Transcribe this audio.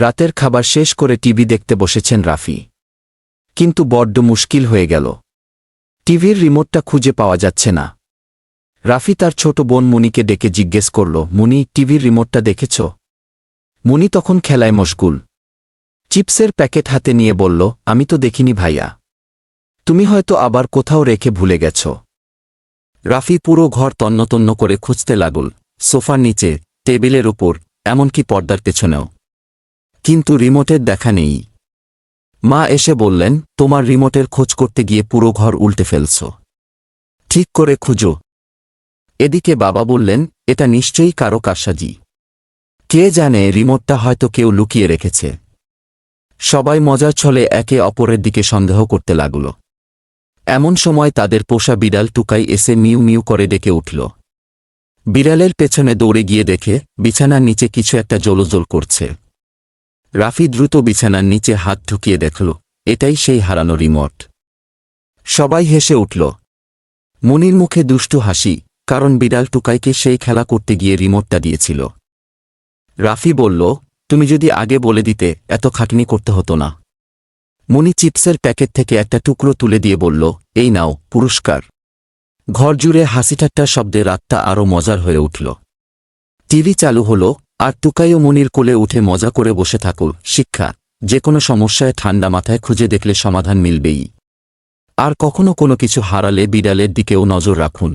রাতের খাবার শেষ করে টিভি দেখতে বসেছেন রাফি। কিন্তু বড্ড মুশকিল হয়ে গেল। টিভির রিমোটটা খুঁজে পাওয়া যাচ্ছে না। রাফি তার ছোট বোন মুনিকে ডেকে জিজ্ঞেস করল, মুনি, টিভির রিমোটটা দেখেছ? মুনি তখন খেলায় মশগুল। চিপসের প্যাকেট হাতে নিয়ে বলল, আমি তো দেখিনি ভাইয়া। তুমি হয়তো আবার কোথাও রেখে ভুলে গেছ। রাফি পুরো ঘর তন্নতন্ন করে খুঁজতে লাগল, সোফার নিচে, টেবিলের উপর, এমনকি পর্দার পেছনেও। কিন্তু রিমোটের দেখা নেই। মা এসে বললেন, তোমার রিমোটের খোঁজ করতে গিয়ে পুরো ঘর উল্টে ফেলছ। ঠিক করে খুঁজো। এদিকে বাবা বললেন, এটা নিশ্চয়ই কারও কারসাজি। কে জানে রিমোটটা হয়তো কেউ লুকিয়ে রেখেছে। সবাই মজার ছলে একে অপরের দিকে সন্দেহ করতে লাগল। এমন সময় তাদের পোষা বিড়াল টুকাই এসে মিউ মিউ করে ডেকে উঠল। বিড়ালের পেছনে দৌড়ে গিয়ে দেখে, বিছানার নিচে কিছু একটা জলজল করছে। রাফি দ্রুত বিছানার নিচে হাত ঢুকিয়ে দেখল, এটাই সেই হারানো রিমোট। সবাই হেসে উঠল। মুনির মুখে দুষ্টু হাসি, কারণ বিড়াল টুকাইকে সেই খেলা করতে গিয়ে রিমোটটা দিয়েছিল। রাফি বলল, তুমি যদি আগে বলে দিতে, এত খাটনি করতে হতো না। মুনি চিপসের প্যাকেট থেকে একটা টুকরো তুলে দিয়ে বলল, এই নাও, পুরস্কার। ঘর জুড়ে হাসিঠাট্টার শব্দে রাতটা আরও মজার হয়ে উঠল। টিভি চালু হল আর টুকাইও মনির কোলে উঠে মজা করে বসে থাকো। শিক্ষা যে কোনো সমস্যায় ঠান্ডা মাথায় খুঁজে দেখলে সমাধান মিলবেই। আর কখনো কোনো কিছু হারালে বিড়ালের দিকেও নজর রাখুন।